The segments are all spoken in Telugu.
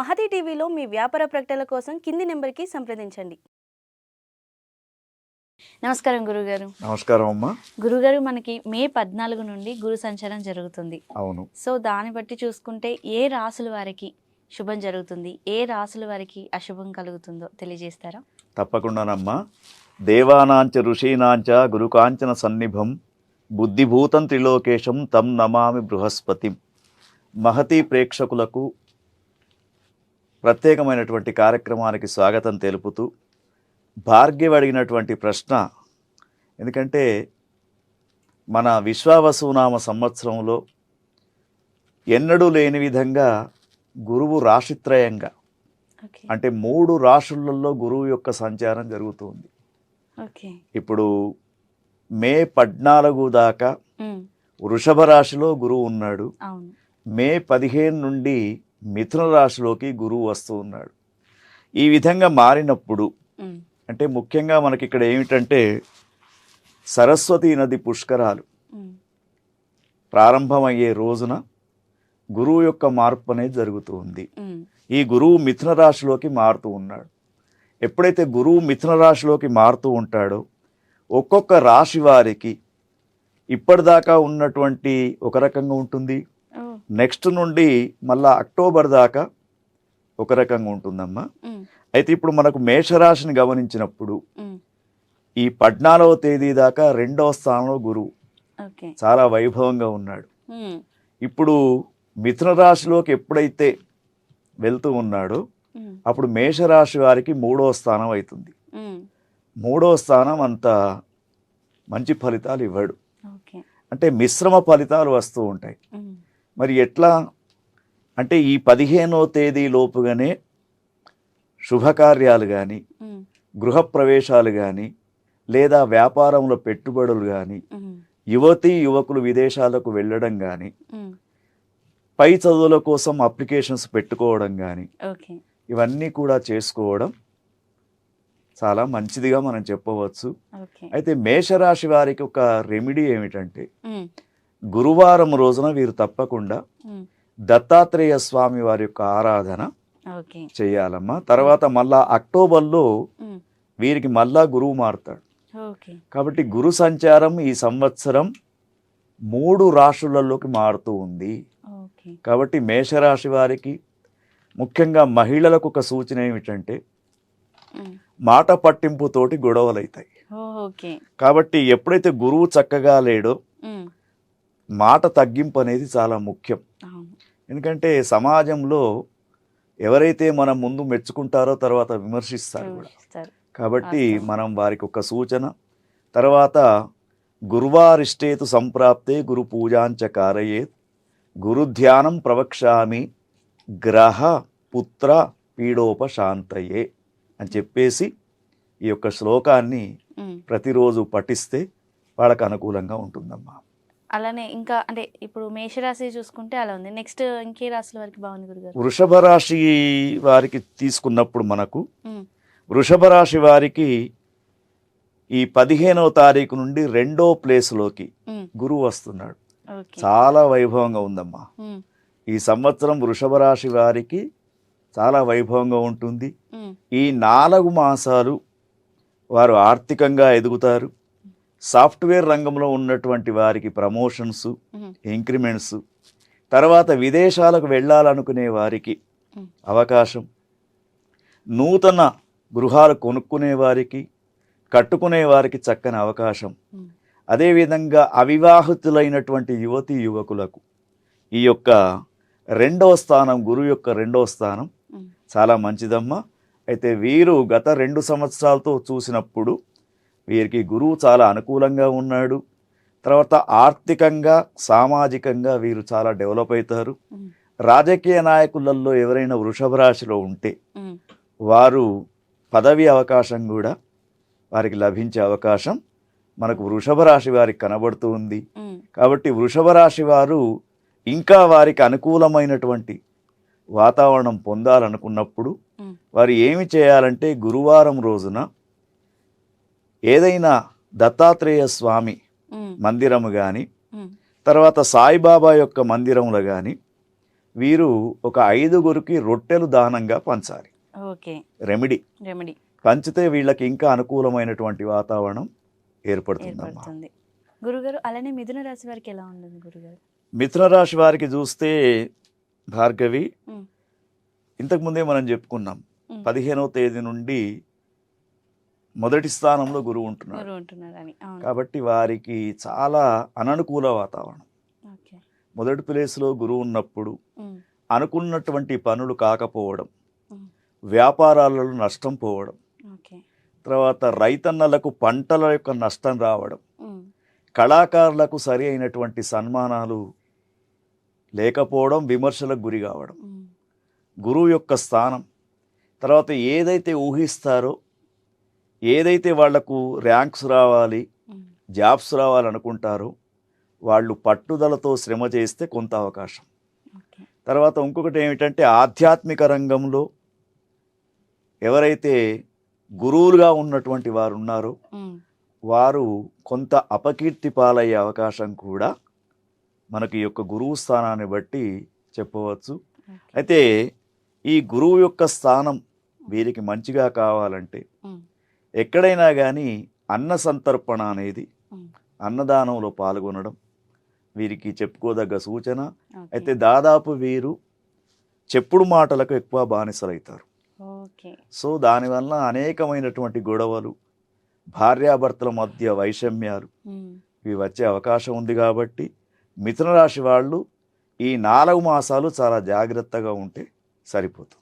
మహతి టీవీలో మీ వ్యాపార ప్రకటనల కోసం కింది నెంబర్కి సంప్రదించండి. నమస్కారం గురుగారు. నమస్కారం అమ్మా. గురుగారు మనకి మే పద్నాలుగు నుండి గురు సంచారం జరుగుతుంది. అవును. సో దాన్ని బట్టి చూసుకుంటే ఏ రాసుల వారికి శుభం జరుగుతుంది? ఏ రాసుల వారికి అశుభం కలుగుతుందో తెలియజేస్తారా? తప్పకుండానమ్మా. దేవానాంచ ఋషీనాంచ గురుకాంచన సన్నిభం బుద్ధిభూతం త్రిలోకేశం తం నమామి బృహస్పతిం. మహతి ప్రేక్షకులకు ప్రత్యేకమైనటువంటి కార్యక్రమానికి స్వాగతం తెలుపుతూ భార్గవి అడిగినటువంటి ప్రశ్న ఎందుకంటే మన విశ్వావసునామ సంవత్సరంలో ఎన్నడూ లేని విధంగా గురువు రాశిత్రయంగా అంటే మూడు రాశులలో గురువు యొక్క సంచారం జరుగుతుంది. ఇప్పుడు మే పద్నాలుగు దాకా వృషభ రాశిలో గురువు ఉన్నాడు. మే పదిహేను నుండి మిథున రాశిలోకి గురువు వస్తూ ఉన్నాడు. ఈ విధంగా మారినప్పుడు అంటే ముఖ్యంగా మనకి ఇక్కడ ఏమిటంటే సరస్వతి నది పుష్కరాలు ప్రారంభమయ్యే రోజున గురువు యొక్క మార్పు అనేది జరుగుతూ ఉంది. ఈ గురువు మిథున రాశిలోకి మారుతూ ఉన్నాడు. ఎప్పుడైతే గురువు మిథున రాశిలోకి మారుతూ ఉంటాడో ఒక్కొక్క రాశి వారికి ఇప్పటిదాకా ఉన్నటువంటి ఒక రకంగా ఉంటుంది నెక్స్ట్ నుండి మళ్ళా అక్టోబర్ దాకా ఒక రకంగా ఉంటుందమ్మా. అయితే ఇప్పుడు మనకు మేషరాశిని గమనించినప్పుడు ఈ పద్నాలుగవ తేదీ దాకా రెండవ స్థానంలో గురువు చాలా వైభవంగా ఉన్నాడు. ఇప్పుడు మిథున రాశిలోకి ఎప్పుడైతే వెళ్తూ ఉన్నాడో అప్పుడు మేషరాశి వారికి మూడో స్థానం అవుతుంది. ఉమ్, మూడో స్థానం అంత మంచి ఫలితాలు ఇవ్వడు. అంటే మిశ్రమ ఫలితాలు వస్తూ ఉంటాయి. మరి ఎట్లా? అంటే ఈ పదిహేనో తేదీ లోపుగానే శుభకార్యాలు కానీ గృహప్రవేశాలు కానీ లేదా వ్యాపారంలో పెట్టుబడులు కానీ యువతీ యువకులు విదేశాలకు వెళ్ళడం కానీ పై చదువుల కోసం అప్లికేషన్స్ పెట్టుకోవడం కానీ ఇవన్నీ కూడా చేసుకోవడం చాలా మంచిదిగా మనం చెప్పవచ్చు. అయితే మేషరాశి వారికి ఒక రెమెడీ ఏమిటంటే గురువారం రోజున వీరు తప్పకుండా దత్తాత్రేయ స్వామి వారి యొక్క ఆరాధన చేయాలమ్మా. తర్వాత మళ్ళా అక్టోబర్లో వీరికి మళ్ళా గురువు మారుతాడు. కాబట్టి గురు సంచారం ఈ సంవత్సరం మూడు రాశులలోకి మారుతూ ఉంది. కాబట్టి మేషరాశి వారికి ముఖ్యంగా మహిళలకు ఒక సూచన ఏమిటంటే మాట పట్టింపుతోటి గొడవలు అవుతాయి కాబట్టి ఎప్పుడైతే గురువు చక్కగా లేడో మాట తగ్గింపు అనేది చాలా ముఖ్యం. ఎందుకంటే సమాజంలో ఎవరైతే మనం ముందు మెచ్చుకుంటారో తర్వాత విమర్శిస్తారు కూడా. కాబట్టి. మనం వారికి ఒక సూచన తర్వాత గురువారిష్టేతు సంప్రాప్తే గురు పూజాంచ కారయేత్ గురు ధ్యానం ప్రవక్ష్యామి గ్రహ పుత్ర పీడోపశాంతయే అని చెప్పేసి ఈ యొక్క శ్లోకాన్ని ప్రతిరోజు పఠిస్తే వాళ్ళకు అనుకూలంగా ఉంటుందమ్మా. అలానే ఇంకా అంటే ఇప్పుడు మేషరాశి చూసుకుంటే అలా ఉంది. నెక్స్ట్ ఇంకే రాశుల వరకు బాగుంది గురుగారు. వృషభ రాశి వారికి తీసుకున్నప్పుడు మనకు వృషభ రాశి వారికి ఈ పదిహేనవ తారీఖు నుండి రెండో ప్లేస్లోకి గురువు వస్తున్నాడు. చాలా వైభవంగా ఉందమ్మా. ఈ సంవత్సరం వృషభ రాశి వారికి చాలా వైభవంగా ఉంటుంది. ఈ నాలుగు మాసాలు వారు ఆర్థికంగా ఎదుగుతారు. సాఫ్ట్వేర్ రంగంలో ఉన్నటువంటి వారికి ప్రమోషన్స్ ఇంక్రిమెంట్స్ తర్వాత విదేశాలకు వెళ్ళాలనుకునే వారికి అవకాశం నూతన గృహాలు కొనుక్కునే వారికి కట్టుకునే వారికి చక్కని అవకాశం. అదేవిధంగా అవివాహితులైనటువంటి యువతి యువకులకు ఈ యొక్క రెండవ స్థానం గురువు యొక్క రెండవ స్థానం చాలా మంచిదమ్మా. అయితే వీరు గత రెండు సంవత్సరాలతో చూసినప్పుడు వీరికి గురువు చాలా అనుకూలంగా ఉన్నాడు. తర్వాత ఆర్థికంగా సామాజికంగా వీరు చాలా డెవలప్ అవుతారు. రాజకీయ నాయకులలో ఎవరైనా వృషభ రాశిలో ఉంటే వారు పదవి అవకాశం కూడా వారికి లభించే అవకాశం మనకు వృషభ రాశి వారికి కనబడుతూ ఉంది. కాబట్టి వృషభ రాశి వారు ఇంకా వారికి అనుకూలమైనటువంటి వాతావరణం పొందాలనుకున్నప్పుడు వారు ఏమి చేయాలంటే గురువారం రోజున ఏదైనా దత్తాత్రేయ స్వామి మందిరము కానీ తర్వాత సాయిబాబా యొక్క మందిరంలో కానీ వీరు ఒక ఐదుగురికి రొట్టెలు దానంగా పంచాలి. ఓకే. రెమెడీ. రెమెడీ. పంచితే వీళ్ళకి ఇంకా అనుకూలమైనటువంటి వాతావరణం ఏర్పడుతుందమ్మా. ఏర్పడుతుంది. గురుగారు అలానే మిథున రాశి వారికి ఎలా ఉంటుంది గురుగారు? మిథున రాశి వారికి చూస్తే భార్గవి ఇంతకుముందే మనం చెప్పుకున్నాం. పదిహేనవ తేదీ నుండి మొదటి స్థానంలో గురువు ఉంటున్నాడు. అవును. కాబట్టి వారికి చాలా అననుకూల వాతావరణం. మొదటి ప్లేస్లో గురువు ఉన్నప్పుడు అనుకున్నటువంటి పనులు కాకపోవడం వ్యాపారాలలో నష్టం పోవడం తర్వాత రైతన్నలకు పంటల యొక్క నష్టం రావడం కళాకారులకు సరి అయినటువంటి సన్మానాలు లేకపోవడం విమర్శలకు గురి కావడం. గురువు యొక్క స్థానం తర్వాత ఏదైతే ఊహిస్తారో ఏదైతే వాళ్ళకు ర్యాంక్స్ రావాలి జాబ్స్ రావాలనుకుంటారో వాళ్ళు పట్టుదలతో శ్రమ చేస్తే కొంత అవకాశం. తర్వాత ఇంకొకటి ఏమిటంటే ఆధ్యాత్మిక రంగంలో ఎవరైతే గురువులుగా ఉన్నటువంటి వారు ఉన్నారో వారు కొంత అపకీర్తి పాలయ్యే అవకాశం కూడా మనకి యొక్క గురువు స్థానాన్ని బట్టి చెప్పవచ్చు. అయితే ఈ గురువు యొక్క స్థానం వీరికి మంచిగా కావాలంటే ఎక్కడైనా కానీ అన్న సంతర్పణ అనేది అన్నదానంలో పాల్గొనడం వీరికి చెప్పుకోదగ్గ సూచన. అయితే దాదాపు వీరు చెప్పుడు మాటలకు ఎక్కువ బానిసలవుతారు సో దానివల్ల అనేకమైనటువంటి గొడవలు భార్యాభర్తల మధ్య వైషమ్యాలు ఇవి వచ్చే అవకాశం ఉంది కాబట్టి మిథున రాశి వాళ్ళు ఈ నాలుగు మాసాలు చాలా జాగ్రత్తగా ఉంటే సరిపోతుంది.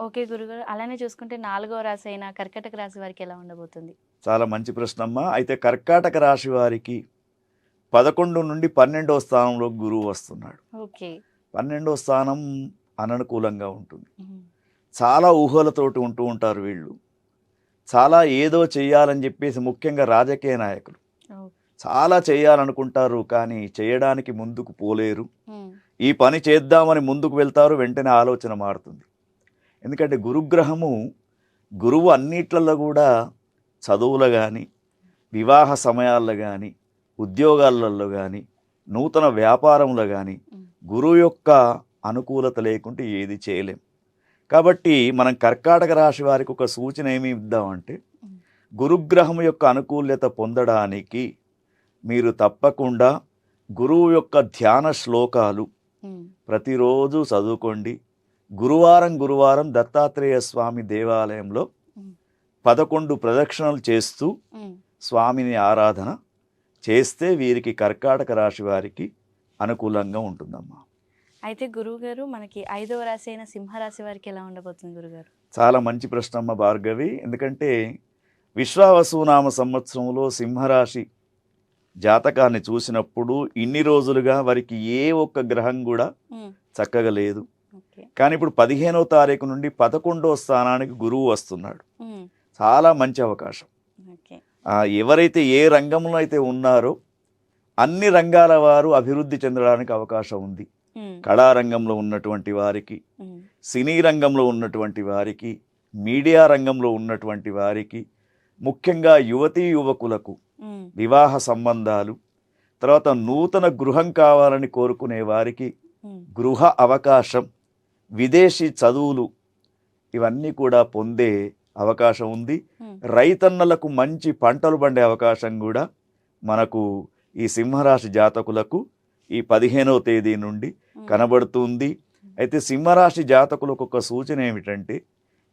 ఓకే గురుగారు అలానే చూసుకుంటే నాలుగో రాశి అయిన కర్కటక రాశి వారికి ఎలా ఉండబోతుంది? చాలా మంచి ప్రశ్నమ్మ. అయితే కర్కాటక రాశి వారికి పదకొండు నుండి పన్నెండవ స్థానంలో గురువు వస్తున్నాడు. ఓకే. పన్నెండవ స్థానం అననుకూలంగా ఉంటుంది. చాలా ఊహలతోటి ఉంటూ ఉంటారు వీళ్ళు. చాలా ఏదో చెయ్యాలని చెప్పేసి ముఖ్యంగా రాజకీయ నాయకులు. చాలా చేయాలనుకుంటారు కానీ చేయడానికి ముందుకు పోలేరు. ఈ పని చేద్దామని ముందుకు వెళ్తారు వెంటనే ఆలోచన మారుతుంది. ఎందుకంటే గురుగ్రహము గురువు అన్నిట్లలో కూడా చదువులో కానీ వివాహ సమయాల్లో కానీ ఉద్యోగాలలో కానీ నూతన వ్యాపారంలో కానీ గురువు యొక్క అనుకూలత లేకుంటే ఏది చేయలేం. కాబట్టి మనం కర్కాటక రాశి వారికి ఒక సూచన ఏమి ఇద్దామంటే గురుగ్రహం యొక్క అనుకూల్యత పొందడానికి మీరు తప్పకుండా గురువు యొక్క ధ్యాన శ్లోకాలు ప్రతిరోజు చదువుకోండి. గురువారం గురువారం దత్తాత్రేయ స్వామి దేవాలయంలో పదకొండు ప్రదక్షిణలు చేస్తూ. స్వామిని ఆరాధన చేస్తే వీరికి కర్కాటక రాశి వారికి అనుకూలంగా ఉంటుందమ్మా. అయితే గురువు గారు మనకి ఐదవ రాశి అయిన సింహరాశి వారికి ఎలా ఉండబోతుంది గురుగారు చాలా మంచి ప్రశ్న అమ్మ భార్గవి. ఎందుకంటే విశ్వావసునామ సంవత్సరంలో సింహరాశి జాతకాన్ని చూసినప్పుడు ఇన్ని రోజులుగా వారికి ఏ ఒక్క గ్రహం కూడా చక్కగా లేదు. కానీ ఇప్పుడు పదిహేనవ తారీఖు నుండి పదకొండవ స్థానానికి గురువు వస్తున్నాడు. ఉమ్, చాలా మంచి అవకాశం. ఎవరైతే ఏ రంగంలో అయితే ఉన్నారో అన్ని రంగాల వారు అభివృద్ధి చెందడానికి అవకాశం ఉంది. ఉమ్, కళారంగంలో ఉన్నటువంటి వారికి ఉమ్, సినీ రంగంలో ఉన్నటువంటి వారికి మీడియా రంగంలో ఉన్నటువంటి వారికి ముఖ్యంగా యువతీ యువకులకు వివాహ సంబంధాలు తర్వాత నూతన గృహం కావాలని కోరుకునే వారికి గృహ అవకాశం విదేశీ చదువులు ఇవన్నీ కూడా పొందే అవకాశం ఉంది. రైతన్నలకు మంచి పంటలు పండే అవకాశం కూడా మనకు ఈ సింహరాశి జాతకులకు ఈ పదిహేనవ తేదీ నుండి కనబడుతుంది. అయితే సింహరాశి జాతకులకు ఒక సూచన ఏమిటంటే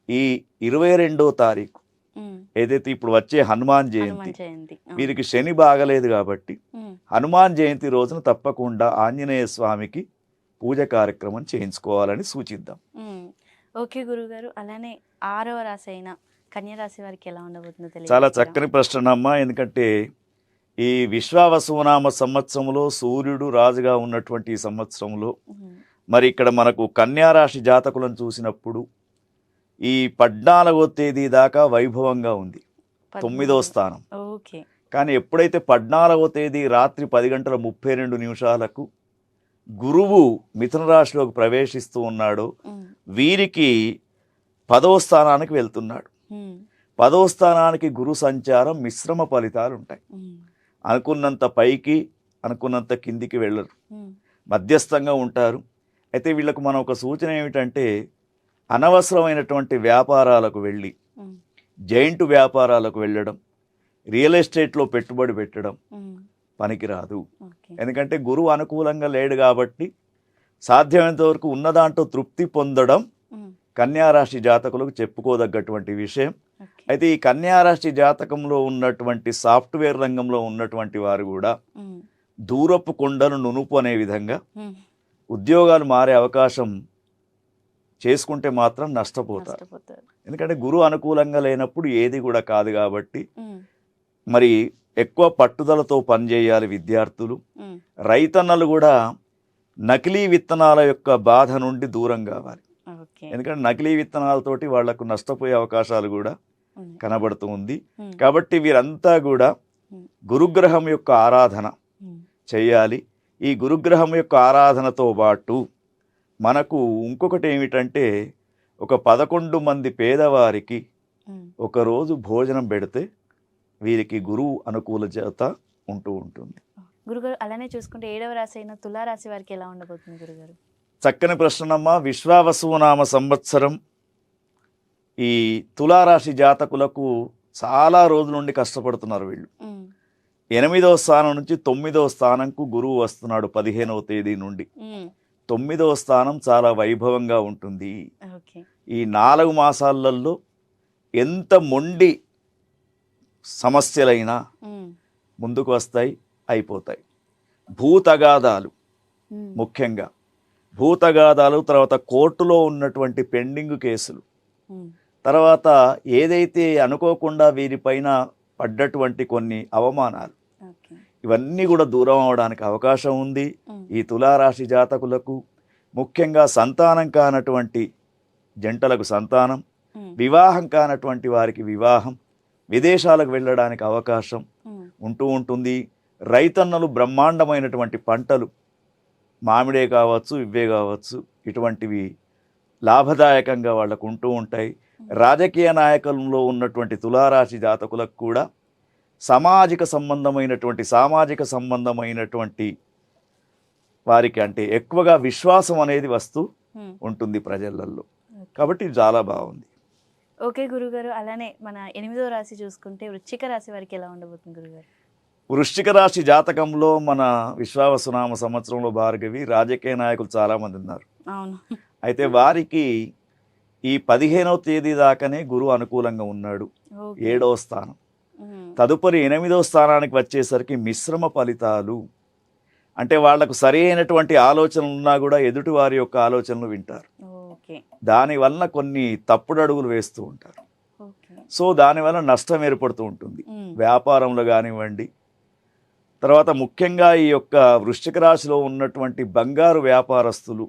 ఈ ఇరవై రెండో తారీఖు ఏదైతే ఇప్పుడు వచ్చే హనుమాన్ జయంతి వీరికి శని బాగలేదు కాబట్టి హనుమాన్ జయంతి రోజున తప్పకుండా ఆంజనేయ స్వామికి పూజ కార్యక్రమం చేయించుకోవాలని సూచిద్దాం. ఓకే గురుగారు అలానే ఆరవ రాశి అయిన కన్య రాశి వారికి ఎలా ఉండబోతుందో తెలియదు చాలా చక్కని ప్రశ్న అమ్మా ఎందుకంటే ఈ విశ్వావసునామ సంవత్సరంలో సూర్యుడు రాజుగా ఉన్నటువంటి ఈ సంవత్సరంలో మరి ఇక్కడ మనకు కన్యారాశి జాతకులను చూసినప్పుడు ఈ పద్నాలుగో తేదీ దాకా వైభవంగా ఉంది. తొమ్మిదో స్థానం. ఓకే. కానీ ఎప్పుడైతే పద్నాలుగో తేదీ రాత్రి పది గంటల ముప్పై రెండు నిమిషాలకు గురువు మిథున రాశిలోకి ప్రవేశిస్తూ ఉన్నాడో. వీరికి పదవ స్థానానికి వెళ్తున్నాడు. పదవ స్థానానికి గురు సంచారం మిశ్రమ ఫలితాలు ఉంటాయి. అనుకున్నంత పైకి అనుకున్నంత కిందికి వెళ్ళరు. మధ్యస్థంగా ఉంటారు. అయితే వీళ్ళకు మనం ఒక సూచన ఏమిటంటే అనవసరమైనటువంటి వ్యాపారాలకు వెళ్ళి జైంట్ వ్యాపారాలకు వెళ్ళడం రియల్ ఎస్టేట్లో పెట్టుబడి పెట్టడం పనికిరాదు. ఎందుకంటే గురువు అనుకూలంగా లేడు కాబట్టి సాధ్యమైనంత వరకు ఉన్న దాంట్లో తృప్తి పొందడం కన్యారాశి జాతకులకు చెప్పుకోదగ్గటువంటి విషయం. అయితే ఈ కన్యారాశి జాతకంలో ఉన్నటువంటి సాఫ్ట్వేర్ రంగంలో ఉన్నటువంటి వారు కూడా దూరపు కొండను నునుపు అనే విధంగా ఉద్యోగాలు మారే అవకాశం చేసుకుంటే మాత్రం నష్టపోతారు. ఎందుకంటే గురువు అనుకూలంగా లేనప్పుడు ఏది కూడా కాదు కాబట్టి మరి ఎక్కువ పట్టుదలతో పనిచేయాలి విద్యార్థులు. రైతన్నలు కూడా నకిలీ విత్తనాల యొక్క బాధ నుండి దూరం కావాలి. ఎందుకంటే నకిలీ విత్తనాలతోటి వాళ్ళకు నష్టపోయే అవకాశాలు కూడా కనబడుతూ ఉంది. కాబట్టి వీరంతా కూడా గురుగ్రహం యొక్క ఆరాధన చేయాలి. ఈ గురుగ్రహం యొక్క ఆరాధనతో పాటు మనకు ఇంకొకటి ఏమిటంటే ఒక పదకొండు మంది పేదవారికి. ఒకరోజు భోజనం పెడితే వీరికి గురువు అనుకూల చేత ఉంటూ ఉంటుంది. గురుగారు అలానే చూసుకుంటే ఏడవ రాశి అయిన తులారాశి వారికి ఎలా ఉండబోతుంది గురుగారు? చక్కని ప్రశ్నమ్మా విశ్వావసునామ సంవత్సరం. ఈ తులారాశి జాతకులకు చాలా రోజుల నుండి కష్టపడుతున్నారు వీళ్ళు. ఎనిమిదవ స్థానం నుంచి తొమ్మిదవ స్థానంకు గురువు వస్తున్నాడు పదిహేనవ తేదీ నుండి. తొమ్మిదవ స్థానం చాలా వైభవంగా ఉంటుంది. ఈ నాలుగు మాసాలలో ఎంత మొండి సమస్యలైనా ముందుకు వస్తాయి అయిపోతాయి. భూతగాదాలు ముఖ్యంగా. భూతగాదాలు తర్వాత కోర్టులో ఉన్నటువంటి పెండింగ్ కేసులు. తర్వాత ఏదైతే అనుకోకుండా వీరిపైన పడ్డటువంటి కొన్ని అవమానాలు. ఇవన్నీ కూడా దూరం అవడానికి అవకాశం ఉంది. ఈ తులారాశి జాతకులకు ముఖ్యంగా సంతానం కానటువంటి జంటలకు సంతానం వివాహం కానటువంటి వారికి వివాహం విదేశాలకు వెళ్ళడానికి అవకాశం ఉంటూ ఉంటుంది. రైతన్నలు బ్రహ్మాండమైనటువంటి పంటలు మామిడే కావచ్చు ఇవే కావచ్చు ఇటువంటివి లాభదాయకంగా వాళ్ళకు ఉంటూ ఉంటాయి. రాజకీయ నాయకులలో ఉన్నటువంటి తులారాశి జాతకులకు కూడా సామాజిక సంబంధమైనటువంటి సామాజిక సంబంధమైనటువంటి వారికి అంటే ఎక్కువగా విశ్వాసం అనేది వస్తూ. ఉంటుంది ప్రజలలో ఓకే. కాబట్టి చాలా బాగుంది. ఓకే గురుగారు అలానే మన ఎనిమిదో రాశి చూసుకుంటే వృశ్చిక రాశి వారికి ఎలా ఉండబోతుంది గురుగారు? వృశ్చిక రాశి జాతకంలో మన విశ్వావసునామ సంవత్సరంలో భార్గవి రాజకీయ నాయకులు చాలామంది ఉన్నారు. అవును. అయితే వారికి ఈ పదిహేనవ తేదీ దాకానే గురువు అనుకూలంగా ఉన్నాడు. ఏడవ స్థానం. తదుపరి ఎనిమిదవ స్థానానికి వచ్చేసరికి మిశ్రమ ఫలితాలు. అంటే వాళ్ళకు సరి అయినటువంటి ఆలోచనలు ఉన్నా కూడా ఎదుటి వారి యొక్క ఆలోచనలు వింటారు. దానివల్ల కొన్ని తప్పుడు అడుగులు వేస్తూ ఉంటారు. సో దానివల్ల నష్టం ఏర్పడుతూ ఉంటుంది. వ్యాపారంలో కానివ్వండి. తర్వాత ముఖ్యంగా ఈ యొక్క వృశ్చిక రాశిలో ఉన్నటువంటి బంగారు వ్యాపారస్తులు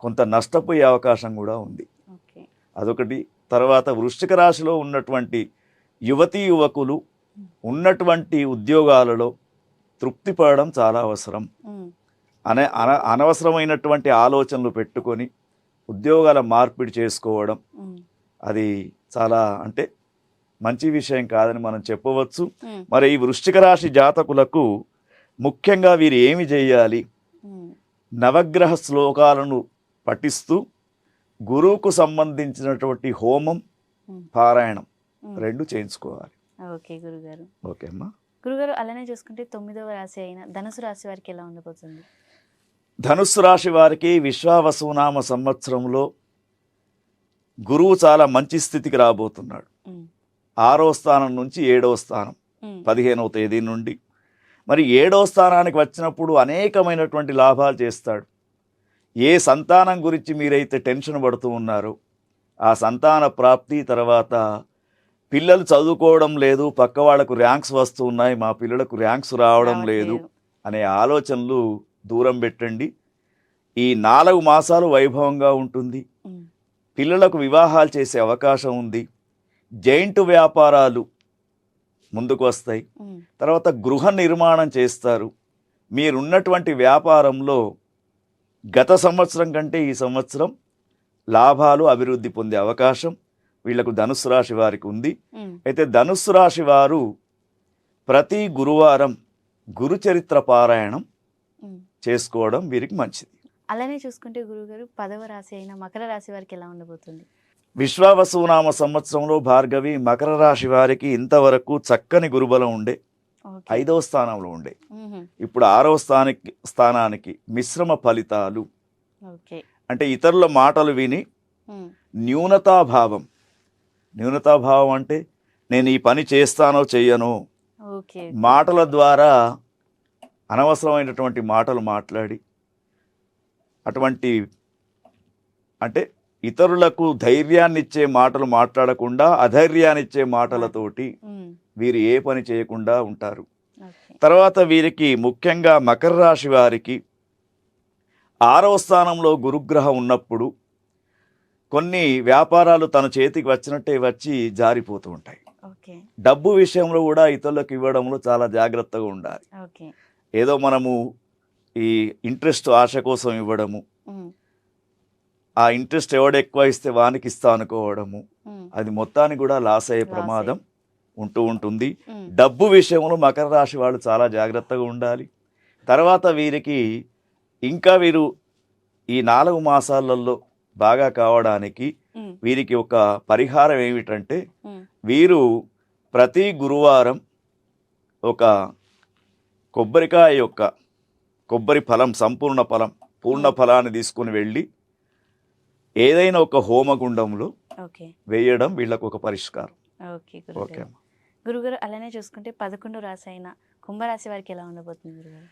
కొంత నష్టపోయే అవకాశం కూడా ఉంది. అదొకటి. తర్వాత వృశ్చిక రాశిలో ఉన్నటువంటి యువతీ యువకులు ఉన్నటువంటి ఉద్యోగాలలో తృప్తి పడడం చాలా అవసరం. అనే అన అనవసరమైనటువంటి ఆలోచనలు పెట్టుకొని ఉద్యోగాల మార్పిడి చేసుకోవడం అది చాలా అంటే మంచి విషయం కాదని మనం చెప్పవచ్చు. మరి ఈ వృశ్చిక రాశి జాతకులకు ముఖ్యంగా వీరు ఏమి చేయాలి? నవగ్రహ శ్లోకాలను పఠిస్తూ గురువుకు సంబంధించినటువంటి హోమం పారాయణం. రెండు చేయించుకోవాలి. ఓకే గురుగారు. ఓకే అమ్మా. గురుగారు అలానే చూసుకుంటే తొమ్మిదవ రాశి అయిన ధనుసు రాశి వారికి ఎలా ఉండబోతుంది? ధనుస్సు రాశి వారికి విశ్వావసునామ సంవత్సరంలో గురువు చాలా మంచి స్థితికి రాబోతున్నాడు. ఆరో స్థానం నుంచి ఏడవ స్థానం పదిహేనవ తేదీ నుండి. మరి ఏడవ స్థానానికి వచ్చినప్పుడు అనేకమైనటువంటి లాభాలు చేస్తాడు. ఏ సంతానం గురించి మీరైతే టెన్షన్ పడుతూ ఉన్నారో ఆ సంతాన ప్రాప్తి తర్వాత పిల్లలు చదువుకోవడం లేదు పక్క వాళ్ళకు ర్యాంక్స్ వస్తూ ఉన్నాయి మా పిల్లలకు ర్యాంక్స్ రావడం లేదు. అనే ఆలోచనలు దూరం పెట్టండి. ఈ నాలుగు మాసాలు వైభవంగా ఉంటుంది. పిల్లలకు వివాహాలు చేసే అవకాశం ఉంది. జైంట్ వ్యాపారాలు ముందుకు వస్తాయి. తర్వాత గృహ నిర్మాణం చేస్తారు. మీరున్నటువంటి వ్యాపారంలో గత సంవత్సరం కంటే ఈ సంవత్సరం లాభాలు అభివృద్ధి పొందే అవకాశం వీళ్ళకు ధనుస్సు రాశి వారికి ఉంది. అయితే ధనుస్సు రాశి వారు ప్రతి గురువారం గురుచరిత్ర పారాయణం. చేసుకోవడం వీరికి మంచిది. అలానే చూసుకుంటే గురుగారు పదవ రాశి అయిన మకర రాశి వారికి ఎలా ఉండబోతుంది? విశ్వావసునామ సంవత్సరంలో భార్గవి మకర రాశి వారికి ఇంతవరకు చక్కని గురుబలం ఉండే. ఐదవ స్థానంలో ఉండే. ఇప్పుడు ఆరవ స్థానానికి స్థానానికి మిశ్రమ ఫలితాలు. అంటే ఇతరుల మాటలు విని. న్యూనతాభావం. న్యూనతాభావం అంటే నేను ఈ పని చేస్తానో చెయ్యనో ఓకే. మాటల ద్వారా అనవసరమైనటువంటి మాటలు మాట్లాడి అటువంటి అంటే ఇతరులకు ధైర్యాన్ని ఇచ్చే మాటలు మాట్లాడకుండా అధైర్యాన్ని ఇచ్చే మాటలతోటి. వీరు ఏ పని చేయకుండా ఉంటారు. తర్వాత వీరికి ముఖ్యంగా మకర రాశి వారికి ఆరవ స్థానంలో గురుగ్రహం ఉన్నప్పుడు కొన్ని వ్యాపారాలు తన చేతికి వచ్చినట్టే వచ్చి జారిపోతూ ఉంటాయి. డబ్బు విషయంలో కూడా ఇతరులకు ఇవ్వడంలో చాలా జాగ్రత్తగా ఉండాలి. ఏదో మనము ఈ ఇంట్రెస్ట్ ఆశ కోసం ఇవ్వడము. ఆ ఇంట్రెస్ట్ ఎవడు ఎక్కువ ఇస్తే వానికి ఇస్తా అనుకోవడము. అది మొత్తానికి కూడా లాస్ అయ్యే ప్రమాదం ఉంటూ ఉంటుంది. డబ్బు విషయంలో మకర రాశి వాళ్ళు చాలా జాగ్రత్తగా ఉండాలి తర్వాత వీరికి ఇంకా వీరు ఈ నాలుగు మాసాలలో బాగా కావడానికి. వీరికి ఒక పరిహారం ఏమిటంటే. వీరు ప్రతి గురువారం ఒక కొబ్బరికాయ యొక్క కొబ్బరి ఫలం సంపూర్ణ ఫలం పూర్ణ ఫలాన్ని తీసుకుని వెళ్ళి ఏదైనా ఒక హోమగుండంలో ఓకే. వేయడం వీళ్ళకు ఒక పరిష్కారం. ఓకే గురుగారు అలానే చూసుకుంటే పదకొండు రాశి అయిన కుంభరాశి వారికి ఎలా ఉండబోతుంది గురుగారు?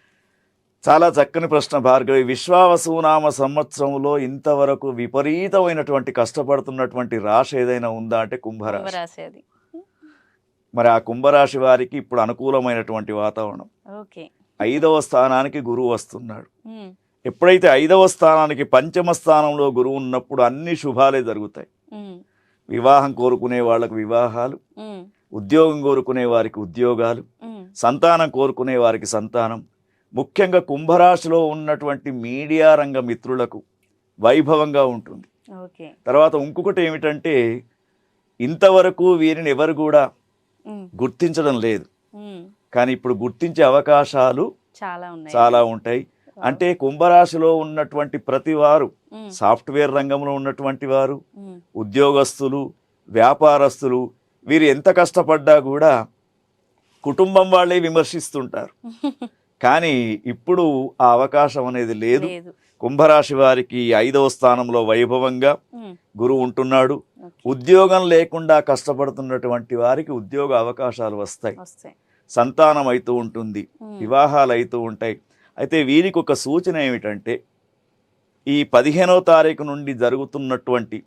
చాలా చక్కని ప్రశ్న భార్గవి. విశ్వావసునామ సంవత్సరంలో ఇంతవరకు విపరీతమైనటువంటి కష్టపడుతున్నటువంటి రాశి ఏదైనా ఉందా అంటే కుంభరాశి. కుంభరాశి అది. మరి ఆ కుంభరాశి వారికి ఇప్పుడు అనుకూలమైనటువంటి వాతావరణం ఐదవ స్థానానికి గురువు వస్తున్నాడు. ఎప్పుడైతే ఐదవ స్థానానికి పంచమ స్థానంలో గురువు ఉన్నప్పుడు అన్ని శుభాలే జరుగుతాయి. వివాహం కోరుకునే వాళ్ళకు వివాహాలు. ఉద్యోగం కోరుకునే వారికి ఉద్యోగాలు. సంతానం కోరుకునే వారికి సంతానం ముఖ్యంగా కుంభరాశిలో ఉన్నటువంటి మీడియా రంగ మిత్రులకు వైభవంగా ఉంటుంది తర్వాత ఇంకొకటి ఏమిటంటే ఇంతవరకు వీరిని ఎవరు కూడా. గుర్తించడం లేదు. కానీ ఇప్పుడు గుర్తించే అవకాశాలు చాలా ఉన్నాయి చాలా ఉంటాయి అంటే కుంభరాశిలో ఉన్నటువంటి ప్రతి వారు. సాఫ్ట్వేర్ రంగంలో ఉన్నటువంటి వారు. ఉద్యోగస్తులు వ్యాపారస్తులు వీరు ఎంత కష్టపడ్డా కూడా కుటుంబం వాళ్ళే విమర్శిస్తుంటారు కానీ ఇప్పుడు ఆ అవకాశం అనేది లేదు కుంభరాశి వారికి ఐదవ స్థానంలో వైభవంగా. గురువు ఉంటున్నాడు. ఉద్యోగం లేకుండా కష్టపడుతున్నటువంటి వారికి ఉద్యోగ అవకాశాలు వస్తాయి సంతానం అవుతూ ఉంటుంది. వివాహాలు అవుతూ ఉంటాయి అయితే వీరికి ఒక సూచన ఏమిటంటే ఈ పదిహేనో తారీఖు నుండి జరుగుతున్నటువంటి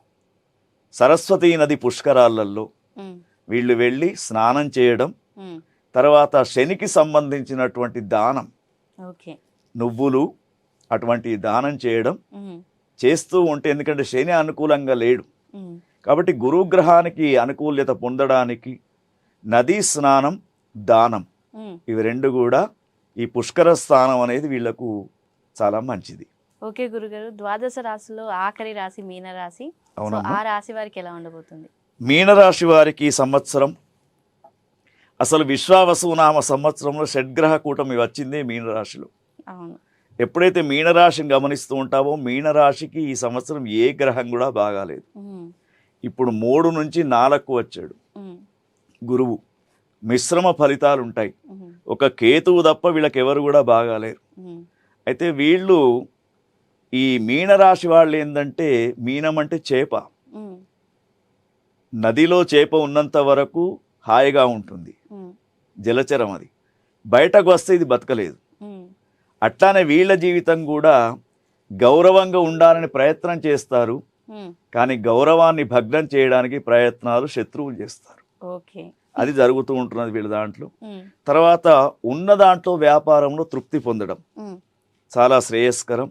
సరస్వతీ నది పుష్కరాలలో. వీళ్ళు వెళ్ళి స్నానం చేయడం. తర్వాత శనికి సంబంధించినటువంటి దానం. ఓకే. నువ్వులు అటువంటి దానం చేయడం. చేస్తూ ఉంటే ఎందుకంటే శని అనుకూలంగా లేడు. కాబట్టి గురుగ్రహానికి అనుకూల్యత పొందడానికి నదీ స్నానం దానం. ఇవి రెండు కూడా ఈ పుష్కర స్థానం అనేది వీళ్ళకు చాలా మంచిది. ఓకే గురుగారు ద్వాదశ రాశిలో ఆఖరి రాశి మీన రాశి సో అవునమ్మా. ఆ రాశి వారికి ఎలా ఉండబోతుంది? మీనరాశి వారికి ఈ సంవత్సరం అసలు విశ్వావసునామ సంవత్సరంలో షడ్గ్రహ కూటమి వచ్చిందే మీనరాశిలో ఎప్పుడైతే మీనరాశిని గమనిస్తూ ఉంటావో మీనరాశికి ఈ సంవత్సరం ఏ గ్రహం కూడా బాగాలేదు. ఇప్పుడు మూడు నుంచి నాలుగు వచ్చాడు. గురువు మిశ్రమ ఫలితాలు ఉంటాయి. ఒక కేతువు తప్ప వీళ్ళకి ఎవరు కూడా బాగాలేరు. అయితే వీళ్ళు ఈ మీనరాశి వాళ్ళు ఏంటంటే మీనం అంటే చేప. నదిలో చేప ఉన్నంత వరకు హాయిగా ఉంటుంది. జలచరం అది బయటకు వస్తే ఇది బతకలేదు. అట్లానే వీళ్ళ జీవితం కూడా గౌరవంగా ఉండాలని ప్రయత్నం చేస్తారు. కానీ గౌరవాన్ని భగ్నం చేయడానికి ప్రయత్నాలు శత్రువులు చేస్తారు అది జరుగుతూ ఉంటున్నది వీళ్ళ దాంట్లో. తర్వాత ఉన్న దాంట్లో వ్యాపారంలో తృప్తి పొందడం. చాలా శ్రేయస్కరం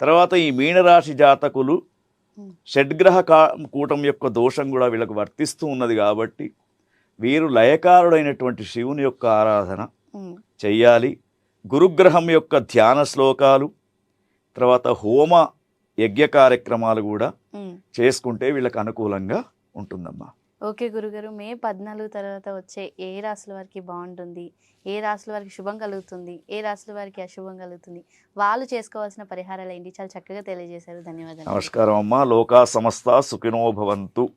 తర్వాత ఈ మీనరాశి జాతకులు. షడ్గ్రహ కా కూటం యొక్క దోషం కూడా వీళ్ళకు వర్తిస్తూ ఉన్నది కాబట్టి వీరు లయకారుడైనటువంటి శివుని యొక్క ఆరాధన. చెయ్యాలి. గురుగ్రహం యొక్క ధ్యాన శ్లోకాలు తర్వాత హోమ యజ్ఞ కార్యక్రమాలు కూడా. చేసుకుంటే వీళ్ళకి అనుకూలంగా ఉంటుందమ్మా. ఓకే గురుగారు మే పద్నాలుగు తర్వాత వచ్చే ఏ రాశుల వారికి బాగుంటుంది? ఏ రాశుల వారికి శుభం కలుగుతుంది? ఏ రాశుల వారికి అశుభం కలుగుతుంది? వాళ్ళు చేసుకోవాల్సిన పరిహారాలు ఏంటి? చాలా చక్కగా తెలియజేశారు. ధన్యవాదాలు. నమస్కారం అమ్మా. లోకా సమస్త సుఖినో భవంతు.